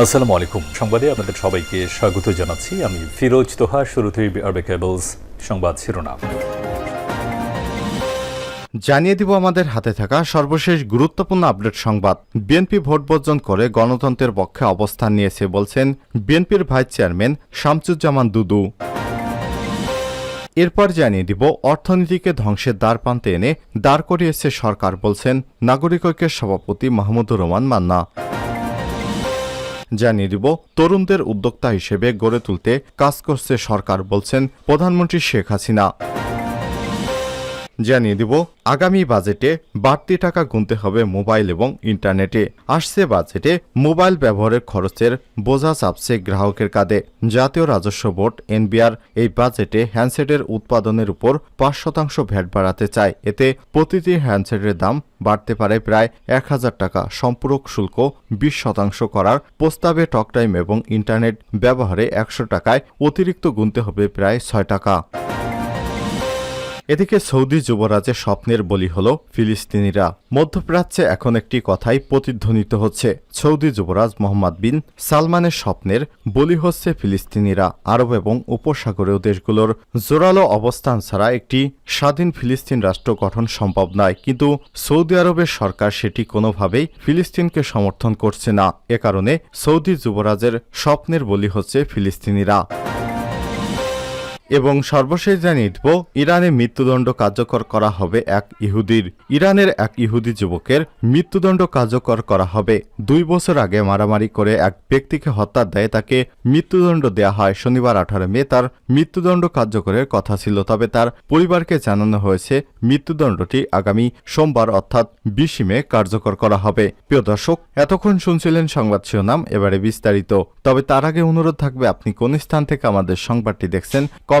আসসালামু আলাইকুম। সংবাদে আপনাদের সবাইকে স্বাগত জানাচ্ছি। আমি ফিরোজ তোহা, শুরুতেই আরবে কেবলস সংবাদ শিরোনাম। জানিয়ে দিব আমাদের হাতে থাকা সর্বশেষ গুরুত্বপূর্ণ আপডেট সংবাদ। বিএনপি ভোট বর্জন করে গণতন্ত্রের পক্ষে অবস্থান নিয়েছে বলছেন বিএনপির ভাইস চেয়ারম্যান শামসুজ্জামান দুদু। এরপর জানিয়ে দিব, অর্থনীতিকে ধ্বংসের দ্বার প্রান্তে এনে দাঁড় করিয়েছে সরকার, বলছেন নাগরিক ঐক্যের সভাপতি মাহমুদুর রহমান মান্না। জানিয়ে দিব তরুণদের উদ্যোক্তা হিসেবে গড়ে তুলতে কাজ করছে সরকার বলছেন প্রধানমন্ত্রী শেখ হাসিনা। জানিয়ে দিব, আগামী বাজেটে বাড়তি টাকা গুনতে হবে মোবাইল এবং ইন্টারনেটে। আসছে বাজেটে মোবাইল ব্যবহারের খরচের বোঝা চাপছে গ্রাহকের কাঁধে। জাতীয় রাজস্ব বোর্ড, এনবিআর, এই বাজেটে হ্যান্ডসেটের উৎপাদনের উপর পাঁচ শতাংশ ভ্যাট বাড়াতে চায়। এতে প্রতিটি হ্যান্ডসেটের দাম বাড়তে পারে প্রায় এক হাজার টাকা। সম্পূরক শুল্ক বিশ শতাংশ করার প্রস্তাবে টকটাইম এবং ইন্টারনেট ব্যবহারে একশো টাকায় অতিরিক্ত গুনতে হবে প্রায় ছয় টাকা। এদিকে সৌদি যুবরাজের স্বপ্নের বলি হল ফিলিস্তিনিরা। মধ্যপ্রাচ্যে এখন একটি কথাই প্রতিধ্বনিত হচ্ছে। সৌদি যুবরাজ মোহাম্মদ বিন সালমানের স্বপ্নের বলি হচ্ছে ফিলিস্তিনিরা আরব এবং উপসাগরীয় দেশগুলোর জোরালো অবস্থান ছাড়া একটি স্বাধীন ফিলিস্তিন রাষ্ট্র গঠন সম্ভব নয়। কিন্তু সৌদি আরবের সরকার সেটি কোনোভাবেই ফিলিস্তিনকে সমর্থন করছে না। এ কারণে সৌদি যুবরাজের স্বপ্নের বলি হচ্ছে ফিলিস্তিনিরা। এবং সর্বশেষ জানিয়ে দিব ইরানে মৃত্যুদণ্ড কার্যকর করা হবে এক ইহুদির। ইরানের এক ইহুদি যুবকের মৃত্যুদণ্ড কার্যকর করা হবে। দুই বছর আগে মারামারি করে এক ব্যক্তিকে হত্যার দায়ে, তাকে মৃত্যুদণ্ড দেওয়া হয় শনিবার আঠারো মে। তার মৃত্যুদণ্ড কার্যকরের কথা ছিল, তবে তার পরিবারকে জানানো হয়েছে, মৃত্যুদণ্ডটি আগামী সোমবার অর্থাৎ বিশে মে কার্যকর করা হবে। প্রিয় দর্শক, এতক্ষণ শুনছিলেন সংবাদ শিরোনাম, এবারে বিস্তারিত। তবে তার আগে অনুরোধ থাকবে, আপনি কোন স্থান থেকে আমাদের সংবাদটি দেখছেন, কমেন্ট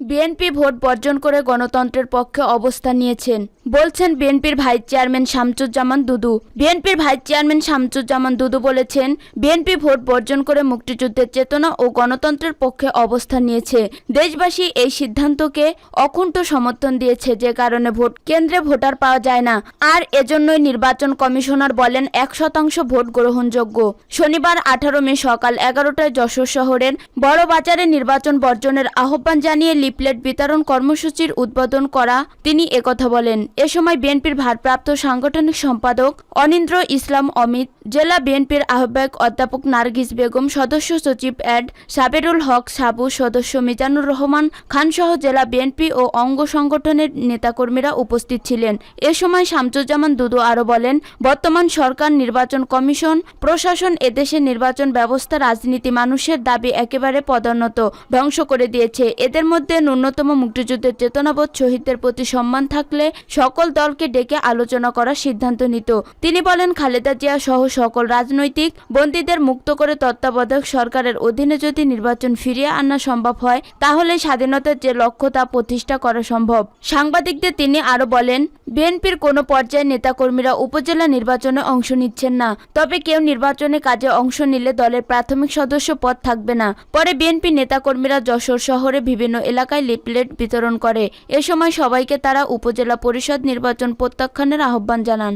বিএনপি ভোট বর্জন করে গণতন্ত্রের পক্ষে অবস্থান নিয়েছেন। বলছেন বিএনপির ভাইস চেয়ারম্যান শামসুজ্জামান দুদু। বিএনপির ভাইস চেয়ারম্যান শামসুজ্জামান দুদু বলেছেন, বিএনপি ভোট বর্জন করে মুক্তিযুদ্ধের চেতনা ও গণতন্ত্রের পক্ষে অবস্থান নিয়েছে। দেশবাসী এই সিদ্ধান্তকে অকুণ্ঠ সমর্থন দিয়েছে যে কারণে ভোট কেন্দ্রে ভোটার পাওয়া যায় না। আর এজন্যই নির্বাচন কমিশনার বলেন, এক শতাংশ ভোট গ্রহণযোগ্য। শনিবার আঠারো মে সকাল এগারোটায় যশোর শহরের বড় বাজারে নির্বাচন বর্জনের আহ্বান জানিয়ে লিফলেট বিতরণ কর্মসূচির উদ্বোধন করা তিনি একথা বলেন। এ সময় বিএনপির ভারপ্রাপ্ত সাংগঠনিক সম্পাদক অনিন্দ্র ইসলাম অমিত, জেলা বিএনপির আহ্বায়ক অধ্যাপক নার্গিস বেগম, সদস্য সচিব অ্যাড সাবেরুল হক সাবু, সদস্য মিজানুর রহমান খানসহ জেলা বিএনপি ও অঙ্গ সংগঠনের নেতাকর্মীরা উপস্থিত ছিলেন। এ সময় শামসুজ্জামান দুদু আরও বলেন, বর্তমান সরকার নির্বাচন কমিশন, প্রশাসন এদেশের নির্বাচন ব্যবস্থা রাজনীতি মানুষের দাবি একেবারে পদোন্নত, ধ্বংস করে দিয়েছে। এদের মধ্যে ন্যূনতম মুক্তিযুদ্ধের চেতনাবোধ শহীদদের প্রতি সম্মান থাকলে সকল দলকে ডেকে আলোচনা করার সিদ্ধান্ত নিত। তিনি বলেন, খালেদা জিয়া সহ সকল রাজনৈতিক বন্দীদের মুক্ত করে তত্ত্বাবধায়ক সরকারের অধীনে যদি নির্বাচন ফিরিয়ে আনা সম্ভব হয়, তাহলে স্বাধীনতার যে লক্ষ্য তা প্রতিষ্ঠা করা সম্ভব। সাংবাদিকদের তিনি আরও বলেন, বিএনপির কোনো পর্যায়ে নেতাকর্মীরা উপজেলা নির্বাচনে অংশ নিচ্ছেন না। তবে কেউ নির্বাচনে কাজে অংশ নিলে দলের প্রাথমিক সদস্য পদ থাকবে না। পরে বিএনপি নেতাকর্মীরা যশোর শহরে বিভিন্ন এলাকায় লিপলেট বিতরণ করে। এ সময় সবাইকে তারা উপজেলা পরিষদ নির্বাচন প্রত্যাখ্যানের আহ্বান জানান।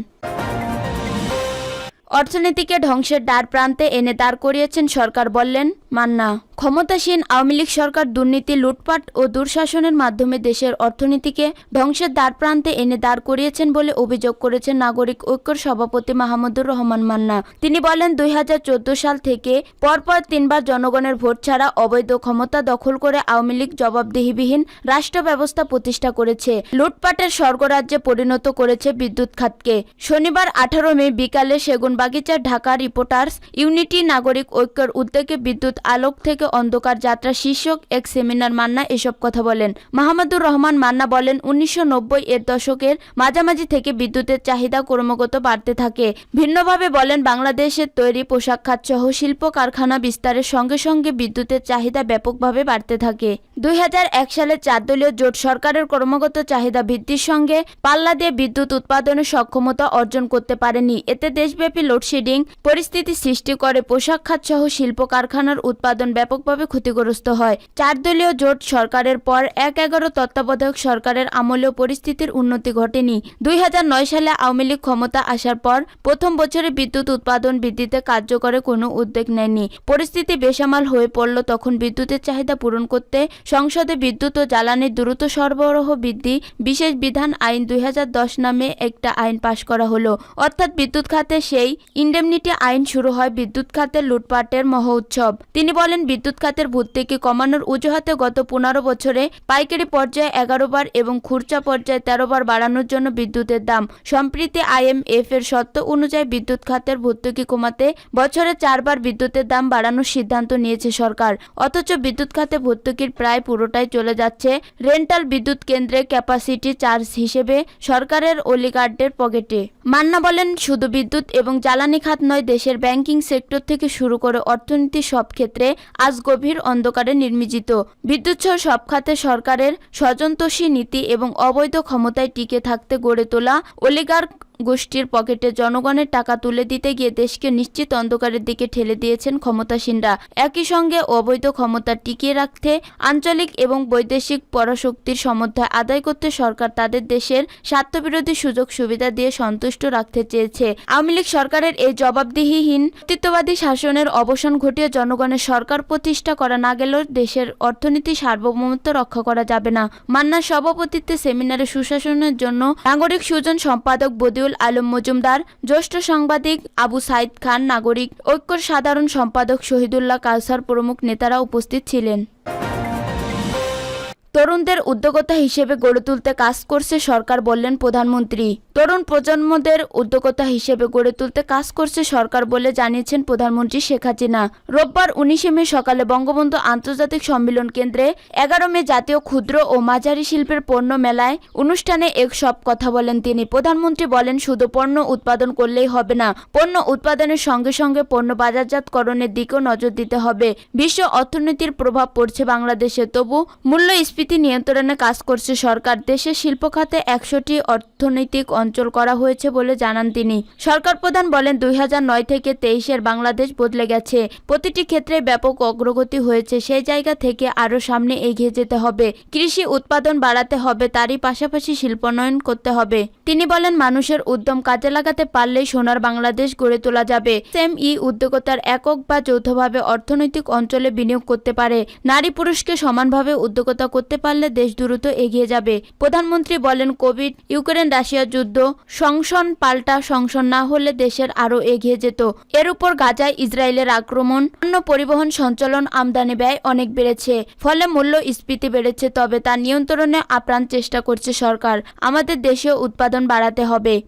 অর্থনীতিকে ধ্বংসের দ্বার প্রান্তে এনে দাঁড় করিয়েছেন সরকার, বললেন। মান্না, ক্ষমতাসীন আওয়ামী লীগ সরকার দুর্নীতি, লুটপাট ও দুঃশাসনের মাধ্যমে দেশের অর্থনীতিকে ধ্বংসের দ্বার প্রান্তে এনে দাঁড় করিয়েছেন বলে অভিযোগ করেছেন নাগরিক ঐক্যর সভাপতি মাহমুদুর রহমান মান্না। তিনি বলেন, দুই হাজার চোদ্দ সাল থেকে পরপর তিনবার জনগণের ভোট ছাড়া অবৈধ ক্ষমতা দখল করে আওয়ামী লীগ জবাবদিহিবিহীন রাষ্ট্র ব্যবস্থা প্রতিষ্ঠা করেছে। লুটপাটের স্বর্গরাজ্যে পরিণত করেছে বিদ্যুৎ খাতকে। শনিবার আঠারো মে বিকালে সেগুনবাগিচার ঢাকা রিপোর্টার্স ইউনিটি নাগরিক ঐক্যের উদ্যোগে বিদ্যুৎ আলোক থেকে অন্ধকার যাত্রা শীর্ষক এক সেমিনার মান্না এসব কথা বলেন। মাহমুদুর রহমান মান্না বলেন, উনিশশো নব্বই এর দশকের মাঝামাঝি থেকে বিদ্যুতের চাহিদা ক্রমাগত বাড়তে থাকে। ভিন্নভাবে বলেন, বাংলাদেশের তৈরি পোশাক খাত সহ শিল্প কারখানা বিস্তারের সঙ্গে সঙ্গে বিদ্যুতের চাহিদা ব্যাপকভাবে বাড়তে থাকে। দুই হাজার এক সালে চার দলীয় জোট সরকারের ক্রমাগত চাহিদা বৃদ্ধির সঙ্গে পাল্লা দিয়ে বিদ্যুৎ উৎপাদনের সক্ষমতা অর্জন করতে পারেনি। এতে দেশব্যাপী লোডশেডিং পরিস্থিতি সৃষ্টি করে পোশাক খাত সহ শিল্প কারখানার উৎপাদন ব্যাপকভাবে ক্ষতিগ্রস্ত হয়। চার দলীয় জোট সরকারের পর এক এগারো তত্ত্বাবধায়ক সরকারের আমলেও পরিস্থিতির উন্নতি ঘটেনি। দুই হাজার নয় সালে আওয়ামী লীগ ক্ষমতা আসার পর প্রথম বছরে বিদ্যুৎ উৎপাদন বৃদ্ধিতে কার্যকরে কোনো উদ্যোগ নেয়নি। পরিস্থিতি বেসামাল হয়ে পড়ল তখন বিদ্যুতের চাহিদা পূরণ করতে সংসদে বিদ্যুৎ ও জ্বালানির দ্রুত সরবরাহ বৃদ্ধি বিশেষ বিধান আইন দুই হাজার দশ নামে একটা আইন পাশ করা হলো। অর্থাৎ বিদ্যুৎ খাতে সেই ইন্ডেমনিটি আইন শুরু হয় বিদ্যুৎ খাতের লুটপাটের মহোৎসব। তিনি বলেন, বিদ্যুৎ খাতের ভর্তুকি কমানোর অজুহাতে গত পনেরো বছরে পাইকারি পর্যায়ে এগারো বার এবং খুচরা পর্যায়ে তেরো বার বাড়ানোর জন্য বিদ্যুতের দাম। সম্প্রতি আইএমএফ এর শর্ত অনুযায়ী বিদ্যুৎ খাতের ভর্তুকি কমাতে বছরে চারবার বিদ্যুতের দাম বাড়ানোর সিদ্ধান্ত নিয়েছে সরকার। অথচ বিদ্যুৎ খাতে ভর্তুকির প্রায় পুরোটাই চলে যাচ্ছে রেন্টাল বিদ্যুৎ কেন্দ্রে ক্যাপাসিটি চার্জ হিসেবে সরকারের অলিগার্ডের পকেটে। মান্না বলেন, শুধু বিদ্যুৎ এবং জ্বালানি খাত নয়, দেশের ব্যাংকিং সেক্টর থেকে শুরু করে অর্থনীতি সব ক্ষেত্রে আজ গভীর অন্ধকারে নির্মিজিত। বিদ্যুৎসহ সব খাতে সরকারের স্বজন্তোষী নীতি এবং অবৈধ ক্ষমতায় টিকে থাকতে গড়ে তোলা অলিগার্ক গোষ্ঠীর পকেটে জনগণের টাকা তুলে দিতে গিয়ে দেশকে নিশ্চিত অন্ধকারের দিকে ঠেলে দিয়েছেন ক্ষমতাসীনরা। একই সঙ্গে অবৈধ ক্ষমতা টিকিয়ে রাখতে আঞ্চলিক এবং বৈদেশিক পরাশক্তির সমর্থয় আদায় করতে সরকার তাদের দেশের স্বার্থবিরোধী সুযোগ সুবিধা দিয়ে সন্তুষ্ট রাখতে চেয়েছে। আওয়ামী লীগ সরকারের এই জবাবদিহিহীন কর্তৃত্ববাদী শাসনের অবসান ঘটিয়ে জনগণের সরকার প্রতিষ্ঠা করা না গেলেও দেশের অর্থনীতি সার্বভৌমত্ব রক্ষা করা যাবে না। মান্নার সভাপতিত্বে সেমিনারে সুশাসনের জন্য নাগরিক সুজন সম্পাদক বদিউল আলম মজুমদার, জ্যেষ্ঠ সাংবাদিক আবু সাইদ খান, নাগরিক ঐক্যর সাধারণ সম্পাদক শহীদুল্লাহ কাউসার প্রমুখ নেতারা উপস্থিত ছিলেন। তরুণদের উদ্যোগতা হিসেবে গড়ে তুলতে কাজ করছে সরকার বললেন প্রধানমন্ত্রী। তরুণ প্রজন্মদের উদ্যোগতা হিসেবে গড়ে তুলতে কাজ করছে সরকার বলে জানিয়েছেন প্রধানমন্ত্রী শেখ হাসিনা। রোববার উনিশে মে সকালে বঙ্গবন্ধু আন্তর্জাতিক সম্মেলন কেন্দ্রে এগারো মে জাতীয় ক্ষুদ্র ও মাঝারি শিল্পের পণ্য মেলায় অনুষ্ঠানে এক সব কথা বলেন তিনি। প্রধানমন্ত্রী বলেন, শুধু পণ্য উৎপাদন করলেই হবে না, পণ্য উৎপাদনের সঙ্গে সঙ্গে পণ্য বাজারজাতকরণের দিকেও নজর দিতে হবে। বিশ্ব অর্থনীতির প্রভাব পড়ছে বাংলাদেশে, তবু মূল্যস্ফীতি নিয়ন্ত্রণে কাজ করছে সরকার। দেশের শিল্প খাতে একশোটি অর্থনৈতিক অঞ্চল করা হয়েছে বলে জানান তিনি। সরকার প্রধান বলেন, দুই নয় থেকে তেইশের বাংলাদেশ বদলে গেছে। প্রতিটি ক্ষেত্রে ব্যাপক অগ্রগতি হয়েছে, সেই জায়গা থেকে আরও সামনে এগিয়ে যেতে হবে। কৃষি উৎপাদন বাড়াতে হবে, তারই পাশাপাশি শিল্পায়ন করতে হবে। তিনি বলেন, মানুষের উদ্যম কাজে লাগাতে পারলেই সোনার বাংলাদেশ গড়ে তোলা যাবে। সেম ই উদ্যোগতার একক বা যৌথভাবে অর্থনৈতিক অঞ্চলে বিনিয়োগ করতে পারে। নারী পুরুষকে সমানভাবে উদ্যোগতা করতে পারলে দেশ দ্রুত এগিয়ে যাবে। প্রধানমন্ত্রী বলেন, কোভিড, ইউক্রেন, রাশিয়া যুদ্ধ সংশন পাল্টা সংশন না হলে দেশের আরও এগিয়ে যেত। এর উপর গাজায় ইসরায়েলের আক্রমণ, অন্য পরিবহন সঞ্চালন আমদানি ব্যয় অনেক বেড়েছে, ফলে মূল্য স্ফীতি বেড়েছে, তবে তা নিয়ন্ত্রণে আপ্রাণ চেষ্টা করছে সরকার। আমাদের দেশীয় উৎপাদন বাড়াতে হবে।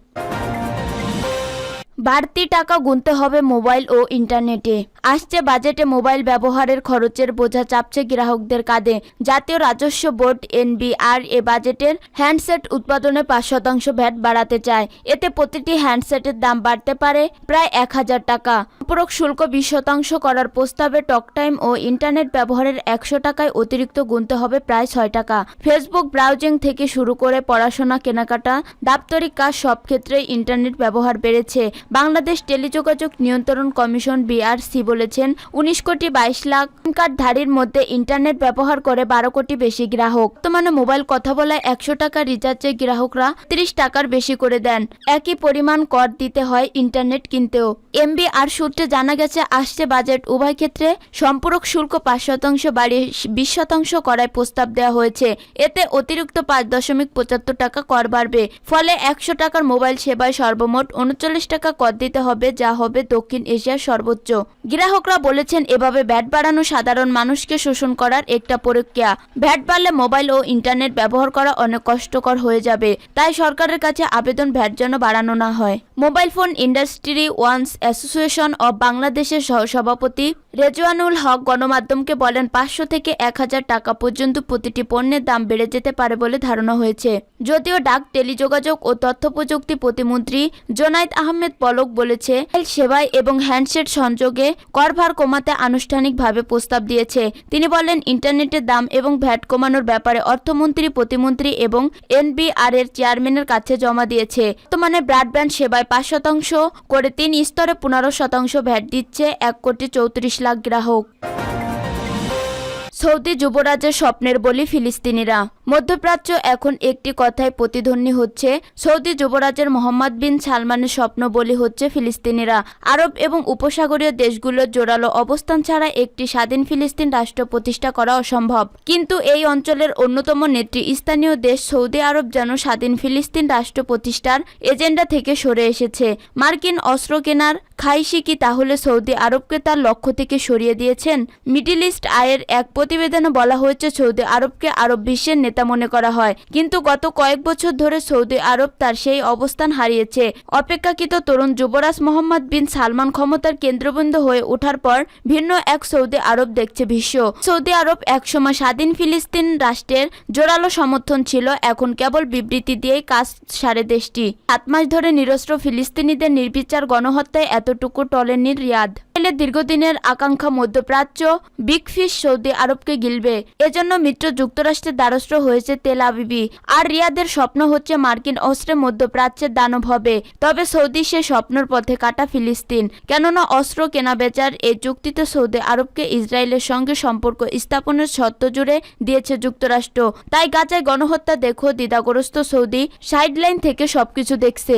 বাড়তি টাকা গুনতে হবে মোবাইল ও ইন্টারনেটে। আসছে বাজেটে মোবাইল ব্যবহারের খরচের বোঝা চাপছে গ্রাহকদের কাঁধে। জাতীয় রাজস্ব বোর্ড এনবিআর এ বাজেটের হ্যান্ডসেট উৎপাদনে পাঁচ শতাংশ ভ্যাট বাড়াতে চায়। এতে প্রতিটি হ্যান্ডসেটের দাম বাড়তে পারে প্রায় এক হাজার টাকা। উপরোক শুল্ক বিশ শতাংশ করার প্রস্তাবে টক টাইম ও ইন্টারনেট ব্যবহারের একশো টাকায় অতিরিক্ত গুনতে হবে প্রায় ছয় টাকা। ফেসবুক ব্রাউজিং থেকে শুরু করে পড়াশোনা, কেনাকাটা, দাপ্তরিক কাজ সব ক্ষেত্রেই ইন্টারনেট ব্যবহার বেড়েছে। বাংলাদেশ টেলিযোগাযোগ নিয়ন্ত্রণ কমিশন বিআরসি বলেছেন, উনিশ কোটি বাইশ লাখ কার্ডধারীর মধ্যে ইন্টারনেট ব্যবহার করে বারো কোটি বেশি গ্রাহক। বর্তমানে মোবাইল কথা বলায় একশো টাকা রিচার্জে গ্রাহকরা ত্রিশ টাকার বেশি করে দেন। একই পরিমাণ কর দিতে হয় ইন্টারনেট কিনতেও। এমবি আর সূত্রে জানা গেছে, আসছে বাজেট। উভয় ক্ষেত্রে সম্পূরক শুল্ক পাঁচ শতাংশ বাড়িয়ে বিশ শতাংশ করায় প্রস্তাব দেওয়া হয়েছে। এতে অতিরিক্ত পাঁচ দশমিক পঁচাত্তর টাকা কর বাড়বে। ফলে একশো টাকার মোবাইল সেবায় সর্বমোট উনচল্লিশ টাকা কর দিতে হবে, যা হবে দক্ষিণ এশিয়ার সর্বোচ্চ। গ্রাহকরা বলেছেন, এভাবে ব্যাট বাড়ানো সাধারণ মানুষকে শোষণ করার একটা প্রক্রিয়া। ভ্যাট বাড়লে মোবাইল ও ইন্টারনেট ব্যবহার করা অনেক কষ্টকর হয়ে যাবে। তাই সরকারের কাছে আবেদন ভ্যাট যেন বাড়ানো না হয়। Mobile phone industry owners association of বাংলাদেশের সহসভাপতি রেজওয়ানুল হক গণমাধ্যমকে বলেন, পাঁচশো থেকে এক হাজার টাকা পর্যন্ত প্রতিটি পণ্যের দাম বেড়ে যেতে পারে বলে ধারণা হয়েছে। যদিও ডাক, টেলিযোগাযোগ ও তথ্য প্রযুক্তি প্রতিমন্ত্রী জোনাইদ আহমেদ পলক বলেছে সেবায় এবং হ্যান্ডসেট সংযোগে করভার কমাতে আনুষ্ঠানিকভাবে প্রস্তাব দিয়েছে। তিনি বলেন, ইন্টারনেটের দাম এবং ভ্যাট কমানোর ব্যাপারে অর্থমন্ত্রী, প্রতিমন্ত্রী এবং এনবিআর এর চেয়ারম্যানের কাছে জমা দিয়েছে। বর্তমানে ব্রডব্যান্ড সেবায় পাঁচ শতাংশ করে তিন স্তরে পনেরো শতাংশ ভ্যাট দিচ্ছে এক কোটি চৌত্রিশ লাখ গ্রাহক। সৌদি যুবরাজের স্বপ্নের বলি ফিলিস্তিনিরা। মধ্যপ্রাচ্য এখন একটি কথায় প্রতিধ্বনি হচ্ছে, সৌদি যুবরাজের মোহাম্মদ বিন সালমানের স্বপ্ন বলি হচ্ছে ফিলিস্তিনিরা। আরব এবং উপসাগরীয় দেশগুলোর জোরালো অবস্থান ছাড়া একটি স্বাধীন ফিলিস্তিন রাষ্ট্র প্রতিষ্ঠা করা অসম্ভব। কিন্তু এই অঞ্চলের অন্যতম নেত্রী স্থানীয় দেশ সৌদি আরব যেন স্বাধীন ফিলিস্তিন রাষ্ট্র প্রতিষ্ঠার এজেন্ডা থেকে সরে এসেছে। মার্কিন অস্ত্র কেনার খাইশি কি তাহলে সৌদি আরবকে তার লক্ষ্য থেকে সরিয়ে দিয়েছেন? মিডিল ইস্ট আয়ের এক প্রতিবেদনে বলা হয়েছে, সৌদি আরবকে আরব বিশ্বের নেতা মনে করা হয়। কিন্তু গত কয়েক বছর ধরে সৌদি আরব তার সেই অবস্থান হারিয়েছে। অপেক্ষাকৃত তরুণ যুবরাজ মোহাম্মদ বিন সালমান ক্ষমতার কেন্দ্রবিন্দু হয়ে ওঠার পর ভিন্ন এক সৌদি আরব দেখছে বিশ্ব। সৌদি আরব একসময় স্বাধীন ফিলিস্তিন রাষ্ট্রের জোরালো সমর্থন ছিল, এখন কেবল বিবৃতি দিয়েই কাজ সারে দেশটি। সাত মাস ধরে নিরস্ত্র ফিলিস্তিনিদের নির্বিচার গণহত্যায় এতটুকু টলেনি রিয়াদ। ইসরায়েলের দীর্ঘদিনের আকাঙ্ক্ষা মধ্যপ্রাচ্য বিগ ফিশ সৌদি আরবকে গিলবে। এজন্য মিত্র যুক্তরাষ্ট্রের দ্বারস্থ হয়েছে তেল আবিবি। আর রিয়াদের স্বপ্ন হচ্ছে মার্কিন অস্ত্রে মধ্যপ্রাচ্যের দানব হবে। তবে সৌদি সে স্বপ্নর পথে কাটা ফিলিস্তিন। কেননা অস্ত্র কেনা বেচার এই চুক্তিতে সৌদি আরবকে ইসরায়েলের সঙ্গে সম্পর্ক স্থাপনের শর্ত জুড়ে দিয়েছে যুক্তরাষ্ট্র। তাই গাজায় গণহত্যা দেখো দ্বিধাগ্রস্ত সৌদি। সাইডলাইন থেকে সবকিছু দেখছে।